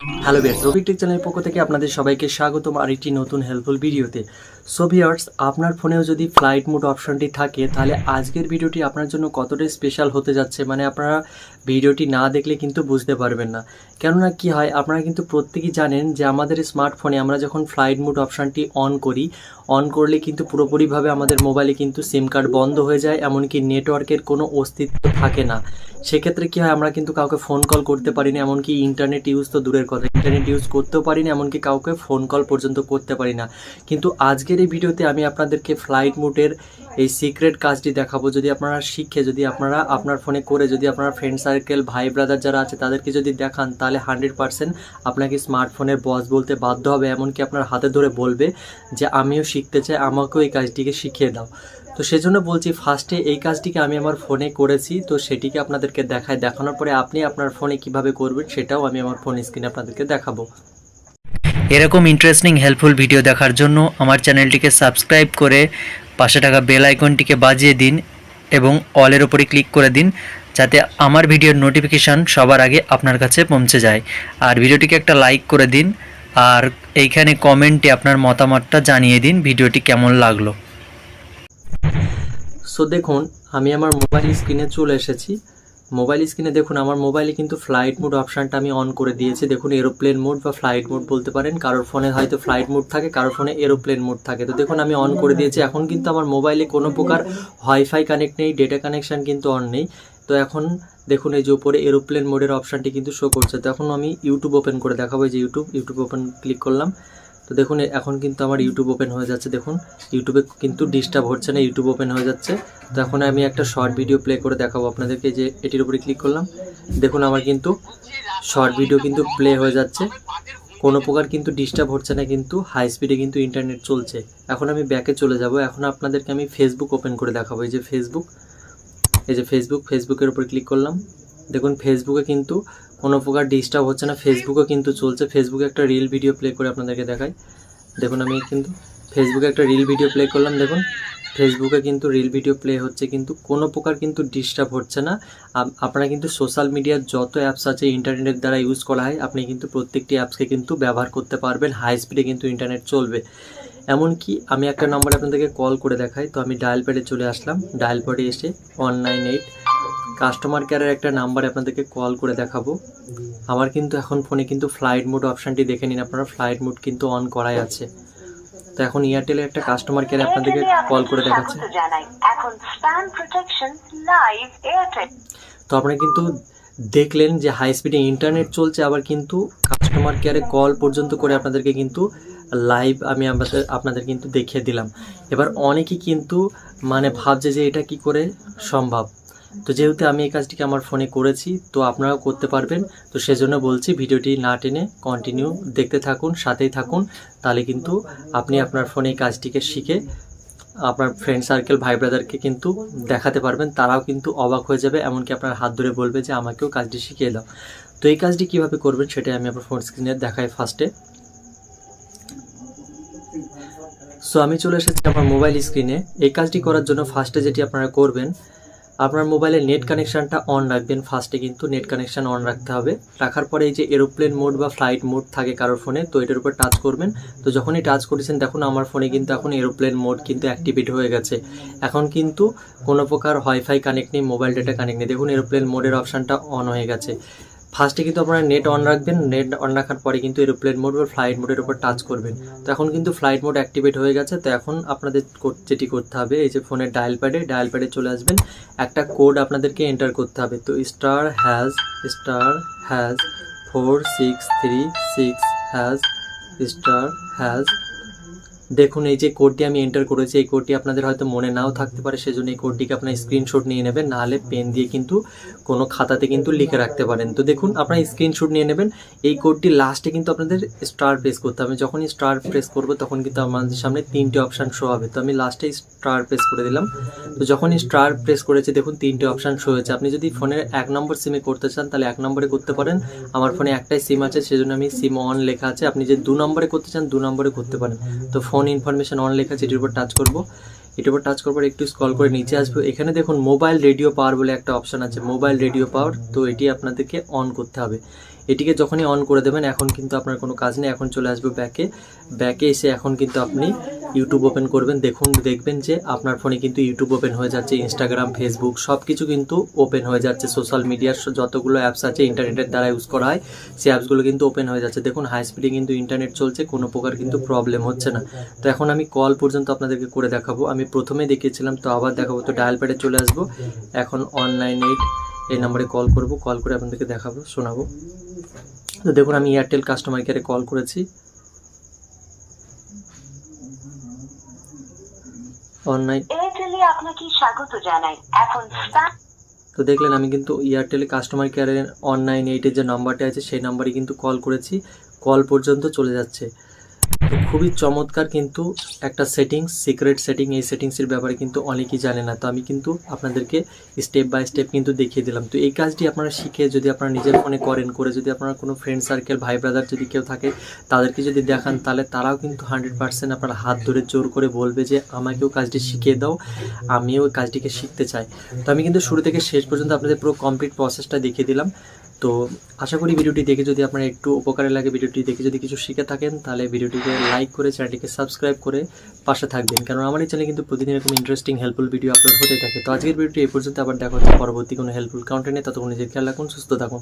Hello বিয়ার্স রবি take চ্যানেলের পক্ষ থেকে আপনাদের সবাইকে স্বাগতম আর একটি নতুন হেল্পফুল ভিডিওতে সো ভিউয়ার্স আপনার ফোনেও যদি ফ্লাইট মোড অপশনটি থাকে, তাহলে আজকের ভিডিওটি আপনার জন্য কতটা স্পেশাল হতে যাচ্ছে মানে আপনারা ভিডিওটি না দেখলে কিন্তু বুঝতে পারবেন না। কেননা কি হয়, আপনারা কিন্তু প্রত্যেকেই জানেন যে আমাদের স্মার্টফোনে আমরা যখন ফ্লাইট মোড অপশনটি অন করি অন করলে কিন্তু পুরোপুরিভাবে আমাদের মোবাইলে কিন্তু সিম কার্ড বন্ধ হয়ে যায়, এমনকি নেটওয়ার্কের কোনো অস্তিত্ব থাকে না। সেক্ষেত্রে কি হয়, আমরা কিন্তু কাউকে ফোন কল করতে পারি না এমনকি ইন্টারনেট ইউজ তো দূরের কথা ইন্টারনেট ইউজ করতেও পারি না এমনকি কাউকে ফোন কল পর্যন্ত করতে পারি না। কিন্তু আজকের এই ভিডিওতে আমি আপনাদেরকে ফ্লাইট মোডের এই সিক্রেট কাজটি দেখাবো। যদি আপনারা শিখে, যদি আপনারা আপনার ফোনে করে, যদি আপনার ফ্রেন্ড সার্কেল ভাই ব্রাদার যারা আছে, তাদেরকে যদি দেখান, তাহলে হান্ড্রেড পার্সেন্ট আপনাকে স্মার্টফোনের বস বলতে বাধ্য হবে, এমনকি আপনার হাতে ধরে বলবে যে, আমিও শিখতে চাই, আমাকেও এই কাজটিকে শিখিয়ে দাও। তো সেজন্য বলছি ফার্স্টে এই কাজটিকে আমি আমার ফোনে করেছি, তো সেটিকে আপনাদেরকে দেখায়। দেখানোর পরে আপনি আপনার ফোনে কীভাবে করবেন, সেটাও আমি আমার ফোন স্ক্রিনে আপনাদেরকে দেখাবো। এরকম ইন্টারেস্টিং হেল্পফুল ভিডিও দেখার জন্য আমার চ্যানেলটিকে সাবস্ক্রাইব করে পাশে থাকা বেল আইকনটিকে বাজিয়ে দিন এবং অলের ওপরে ক্লিক করে দিন, যাতে আমার ভিডিওর নোটিফিকেশান সবার আগে আপনার কাছে পৌঁছে যায়। আর ভিডিওটিকে একটা লাইক করে দিন, আর এইখানে কমেন্টে আপনার মতামতটা জানিয়ে দিন ভিডিওটি কেমন লাগল। সো দেখুন, আমি আমার মোবাইল স্ক্রিনে চলে এসেছি। মোবাইল স্ক্রিনে দেখুন, আমার মোবাইলে কিন্তু ফ্লাইট মোড অপশানটা আমি অন করে দিয়েছি। দেখুন এরোপ্লেন মোড বা ফ্লাইট মোড বলতে পারেন, কারোর ফোনে হয়তো ফ্লাইট মোড থাকে, কারোর ফোনে এরোপ্লেন মোড থাকে। তো দেখুন, আমি অন করে দিয়েছি। এখন কিন্তু আমার মোবাইলে কোনো প্রকার ওয়াইফাই কানেক্ট নেই ডেটা কানেকশান কিন্তু অন নেই। তো এখন দেখুন, এই যে উপরে এরোপ্লেন মোডের অপশানটি কিন্তু শো করছে। তো এখন আমি ইউটিউব ওপেন করে দেখাবো। যে ইউটিউব ইউটিউব ওপেন ক্লিক করলাম। তো দেখুন এখন কিন্তু আমার ইউটিউব ওপেন হয়ে যাচ্ছে, দেখুন। ইউটিউবে কিন্তু ডিস্টার্ব হচ্ছে না ইউটিউব ওপেন হয়ে যাচ্ছে। তো এখন আমি একটা শর্ট ভিডিও প্লে করে দেখাবো আপনাদেরকে, যে এটির উপরে ক্লিক করলাম। দেখুন, আমার কিন্তু শর্ট ভিডিও কিন্তু প্লে হয়ে যাচ্ছে। কোনো প্রকার কিন্তু ডিস্টার্ব হচ্ছে না, কিন্তু হাই স্পিডে কিন্তু ইন্টারনেট চলছে। এখন আমি ব্যাকে চলে যাব। এখন আপনাদেরকে আমি ফেসবুক ওপেন করে দেখাবো। এই যে ফেসবুক এই যে ফেসবুক ফেসবুকের উপর ক্লিক করলাম। দেখুন ফেসবুকে কিন্তু কোনো প্রকার ডিস্টার্ব হচ্ছে না। ফেসবুকও কিন্তু চলছে। ফেসবুকে একটা রিল ভিডিও প্লে করে আপনাদেরকে দেখাই। দেখুন আমি কিন্তু ফেসবুকে একটা রিল ভিডিও প্লে করলাম। দেখুন ফেসবুকে কিন্তু রিল ভিডিও প্লে হচ্ছে কিন্তু কোনো প্রকার কিন্তু ডিস্টার্ব হচ্ছে না। আপনারা কিন্তু সোশ্যাল মিডিয়ার যত অ্যাপস আছে ইন্টারনেটের দ্বারা ইউজ করা হয়, আপনি কিন্তু প্রত্যেকটি অ্যাপসকে কিন্তু ব্যবহার করতে পারবেন। হাই স্পিডে কিন্তু ইন্টারনেট চলবে। এমনকি আমি একটা নম্বরে আপনাদেরকে কল করে দেখাই। তো আমি ডায়াল প্যাডে চলে আসলাম। ডায়াল প্যাডে এসে ওয়ান নাইন এইট কাস্টমার কেয়ারের একটা নাম্বারে আপনাদেরকে কল করে দেখাবো। আমার কিন্তু এখন ফোনে কিন্তু ফ্লাইট মোড অপশানটি দেখে নিন আপনারা ফ্লাইট মোড কিন্তু অন করাই আছে। তো এখন এয়ারটেলের একটা কাস্টমার কেয়ারে আপনাদেরকে কল করে দেখাচ্ছে। তো আপনারা কিন্তু দেখলেন যে হাই স্পিডে ইন্টারনেট চলছে আবার কিন্তু কাস্টমার কেয়ারে কল পর্যন্ত করে আপনাদেরকে কিন্তু লাইভ আমি আমাদের আপনাদের কিন্তু দেখিয়ে দিলাম। এবার অনেকেই কিন্তু মানে ভাবছে যে এটা কি করে সম্ভব। তো যেহেতু আমি এই কাজটিকে আমার ফোনে করেছি, তো আপনারাও করতে পারবেন। তো সেজন্য বলছি ভিডিওটি না টেনে কন্টিনিউ দেখতে থাকুন, সাথেই থাকুন। তাহলে কিন্তু আপনি আপনার ফোনে এই কাজটিকে শিখে আপনার ফ্রেন্ড সার্কেল ভাই ব্রাদারকে কিন্তু দেখাতে পারবেন। তারাও কিন্তু অবাক হয়ে যাবে, এমনকি আপনার হাত ধরে বলবে যে আমাকেও কাজটি শিখিয়ে দাও। তো এই কাজটি কীভাবে করবেন সেটাই আমি আপনার ফোন স্ক্রিনে দেখাই ফার্স্টে সো আমি চলে এসেছি আমার মোবাইল স্ক্রিনে এই কাজটি করার জন্য ফার্স্টে যেটি আপনারা করবেন আপনার মোবাইলে নেট কানেকশানটা অন রাখবেন। ফার্স্টে কিন্তু নেট কানেকশান অন রাখতে হবে। রাখার পরে এই যে এরোপ্লেন মোড বা ফ্লাইট মোড থাকে কারোর ফোনে তো এটার উপর টাচ করবেন। তো যখনই টাচ করেছেন, দেখুন আমার ফোনে কিন্তু এখন এরোপ্লেন মোড কিন্তু অ্যাক্টিভেট হয়ে গেছে। এখন কিন্তু কোনো প্রকার ওয়াইফাই কানেক্ট নেই মোবাইল ডেটা কানেক্ট নেই। দেখুন এরোপ্লেন মোডের অপশানটা অন হয়ে গেছে। ফার্স্টে কিন্তু আপনারা নেট অন রাখবেন নেট অন রাখার পরে কিন্তু এরোপ্লেন মোড বা ফ্লাইট মোডের উপর টাচ করবেন। তো এখন কিন্তু ফ্লাইট মোড অ্যাক্টিভেট হয়ে গেছে, তো এখন আপনাদের যেটি করতে হবে, এই যে ফোনের ডায়াল প্যাডে ডায়াল প্যাডে চলে আসবেন। একটা কোড আপনাদেরকে এন্টার করতে হবে, তো star hash star hash four six three six hash star hash দেখুন, এই যে কোডটি আমি এন্টার করেছি, এই কোডটি আপনাদের হয়তো মনে নাও থাকতে পারে, সেজন্য এই কোডটিকে আপনার স্ক্রিনশট নিয়ে নেবেন, নাহলে পেন দিয়ে কিন্তু কোনো খাতাতে কিন্তু লিখে রাখতে পারেন। তো দেখুন, আপনার স্ক্রিনশট নিয়ে নেবেন, এই কোডটি লাস্টে কিন্তু আপনাদের স্টার প্রেস করতে হবে। যখনই স্টার প্রেস করব, তখন কিন্তু আমাদের সামনে তিনটে অপশান শো হবে। তো আমি লাস্টে স্টার প্রেস করে দিলাম। তো যখনই স্টার প্রেস করেছে, দেখুন তিনটে অপশান শো হয়েছে। আপনি যদি ফোনের এক নম্বর সিমে করতে চান, তাহলে এক নম্বরে করতে পারেন। আমার ফোনে একটাই সিম আছে, সেজন্য আমি সিম অন লেখা আছে। আপনি যে দু নম্বরে করতে চান, দু নম্বরে করতে পারেন। তো ফোন ইনফরমেশন অন লেখা আছে, এটির উপর টাচ করব। এটির উপর টাচ করবার একটু স্ক্রল করে নিচে আসব। এখানে দেখুন মোবাইল রেডিও পাওয়ার বলে একটা অপশন আছে মোবাইল রেডিও পাওয়ার তো এটি আপনাদেরকে অন করতে হবে। এটিকে যখনই অন করে দেবেন, এখন কিন্তু আপনার কোনো কাজ নেই। এখন চলে আসবে ব্যাকে ব্যাকে এসে এখন কিন্তু আপনি ইউটিউব ওপেন করবেন। দেখুন, দেখবেন যে আপনার ফোনে কিন্তু ইউটিউব ওপেন হয়ে যাচ্ছে ইনস্টাগ্রাম ফেসবুক সব কিছু কিন্তু ওপেন হয়ে যাচ্ছে। সোশ্যাল মিডিয়ার যতগুলো অ্যাপস আছে ইন্টারনেটের দ্বারা ইউজ করা হয়, সেই অ্যাপসগুলো কিন্তু ওপেন হয়ে যাচ্ছে। দেখুন হাই স্পিডে কিন্তু ইন্টারনেট চলছে, কোনো প্রকার কিন্তু প্রবলেম হচ্ছে না। তো এখন আমি কল পর্যন্ত আপনাদেরকে করে দেখাবো। আমি প্রথমে দেখিয়েছিলাম, তো আবার দেখাবো। তো ডায়াল প্যাডে চলে আসব। এখন অনলাইন এই নাম্বারে কল করব কল করে আপনাদেরকে দেখাবো শোনাবো। তো দেখুন আমি এয়ারটেল কাস্টমার কেয়ারে কল করেছি। অনলাইন এয়ারটেলে আপনাকে স্বাগত জানাই। এখন তো দেখলেন আমি কিন্তু এয়ারটেলে কাস্টমার কেয়ারের অনলাইন এইটের যে নাম্বারটা আছে সেই নাম্বারে কিন্তু কল করেছি। কল পর্যন্ত চলে যাচ্ছে। তো খুবই চমৎকার কিন্তু একটা সেটিংস সিক্রেট সেটিং এই সেটিংসের ব্যাপারে কিন্তু অনেকেই জানে না। তো আমি কিন্তু আপনাদেরকে স্টেপ বাই স্টেপ কিন্তু দেখিয়ে দিলাম। তো এই কাজটি আপনারা শিখে যদি আপনারা নিজের ফোনে করেন, করে যদি আপনারা কোনো ফ্রেন্ড সার্কেল ভাই ব্রাদার যদি কেউ থাকে, তাদেরকে যদি দেখান, তাহলে তারাও কিন্তু হান্ড্রেড পার্সেন্ট আপনার হাত ধরে জোর করে বলবে যে, আমাকেও কাজটি শিখিয়ে দাও, আমিও কাজটিকে শিখতে চাই। তো আমি কিন্তু শুরু থেকে শেষ পর্যন্ত আপনাদের পুরো কমপ্লিট প্রসেসটা দেখিয়ে দিলাম। তো আশা করি ভিডিওটি দেখে যদি আপনার একটু উপকারে লাগে, ভিডিওটি দেখে যদি কিছু শিখে থাকেন, তাহলে ভিডিওটিকে লাইক করে চ্যানেলটিকে সাবস্ক্রাইব করে পাশে থাকবেন। কারণ আমার এই চ্যানেলে কিন্তু প্রতিদিন এরকম ইন্টারেস্টিং হেল্পফুল ভিডিও আপলোড হতে থাকে। তো আজকের ভিডিওটি এই পর্যন্ত, আবার দেখা হচ্ছে পরবর্তী কোনো হেল্পফুল কন্টেন্টে ততক্ষণ নিজের খেয়াল রাখুন, সুস্থ থাকুন।